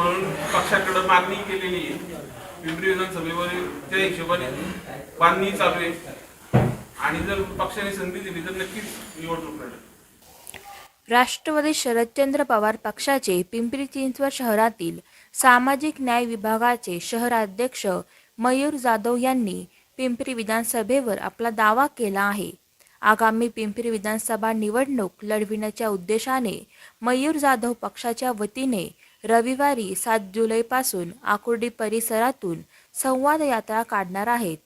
म्हणून पक्षाकडे मागणी केलेली आहे. पिंपरी विधानसभेवर त्या हिशोबाने बांधणी चालू आहे. आणि जर पक्षाने संधी दिली तर नक्कीच निवडणूक लढेल. राष्ट्रवादी शरदचंद्र पवार पक्षाचे पिंपरी चिंचवड शहरातील सामाजिक न्याय विभागाचे शहराध्यक्ष मयूर जाधव यांनी पिंपरी विधानसभेवर आपला दावा केला आहे. आगामी पिंपरी विधानसभा निवडणूक लढविण्याच्या उद्देशाने मयूर जाधव पक्षाच्या वतीने रविवारी सात जुलैपासून आकुर्डी परिसरातून संवाद यात्रा काढणार आहेत.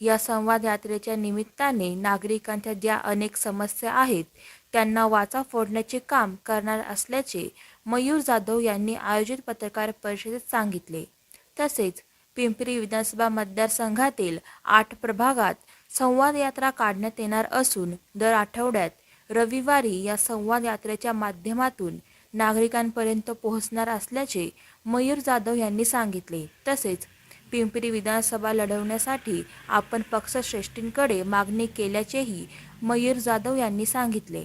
या संवाद यात्रेच्या निमित्ताने नागरिकांच्या ज्या अनेक समस्या आहेत त्यांना वाचा फोडण्याचे काम करणार असल्याचे मयूर जाधव यांनी आयोजित पत्रकार परिषदेत सांगितले. तसेच पिंपरी विधानसभा मतदारसंघातील आठ प्रभागात संवाद यात्रा काढण्यात येणार असून दर आठवड्यात रविवारी या संवाद यात्रेच्या माध्यमातून नागरिकांपर्यंत पोहोचणार असल्याचे मयूर जाधव यांनी सांगितले. तसेच पिंपरी विधानसभा लढवण्यासाठी आपण पक्षश्रेष्ठींकडे मागणी केल्याचेही मयूर जाधव यांनी सांगितले.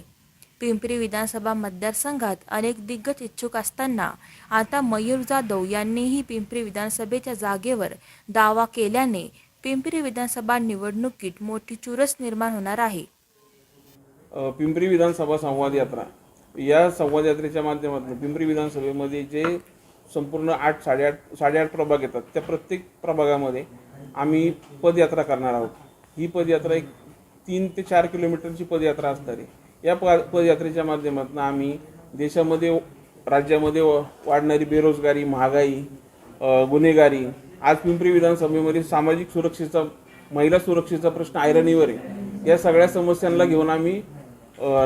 पिंपरी विधानसभा मतदारसंघात अनेक दिग्गज इच्छुक असताना आता मयूर जाधव यांनीही पिंपरी विधानसभेच्या जागेवर दावा केल्याने पिंपरी विधानसभा निवडणुकीत मोठी चुरस निर्माण होणार आहे. पिंपरी विधानसभा संवाद यात्रा. या संवाद यात्रेच्या माध्यमातून पिंपरी विधानसभेमध्ये जे संपूर्ण आठ साडेआठ साडेआठ प्रभाग येतात त्या प्रत्येक प्रभागामध्ये आम्ही पदयात्रा करणार आहोत. ही पदयात्रा एक तीन ते चार किलोमीटरची पदयात्रा असणार आहे. या प पदयात्रेच्या माध्यमातून आम्ही देशामध्ये राज्यामध्ये व- वाढणारी बेरोजगारी महागाई गुन्हेगारी आज पिंपरी विधानसभेमध्ये सामाजिक सुरक्षेचा महिला सुरक्षेचा प्रश्न आयरणीवर आहे. या सगळ्या समस्यांना घेऊन आम्ही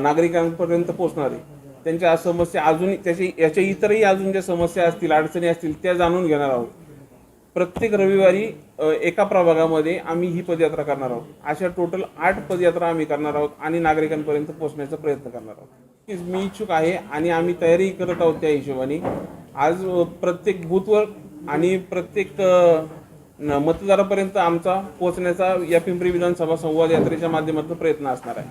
नागरिकांपर्यंत पोहोचणार आहे. त्यांच्या समस्या अजून त्याची याच्या इतरही अजून ज्या समस्या असतील अडचणी असतील त्या जाणून घेणार आहोत. प्रत्येक रविवारी एका प्रभागामध्ये आम्ही ही पदयात्रा करणार आहोत. अशा टोटल आठ पदयात्रा आम्ही करणार आहोत आणि नागरिकांपर्यंत पोहोचण्याचा प्रयत्न करणार आहोत. मी इच्छुक आहे आणि आम्ही तयारी करत आहोत त्या हिशोबाने. आज प्रत्येक बूथवर आणि प्रत्येक मतदारापर्यंत आमचा पोहोचण्याचा या पिंपरी विधानसभा संवाद यात्रेच्या माध्यमातून प्रयत्न असणार आहे.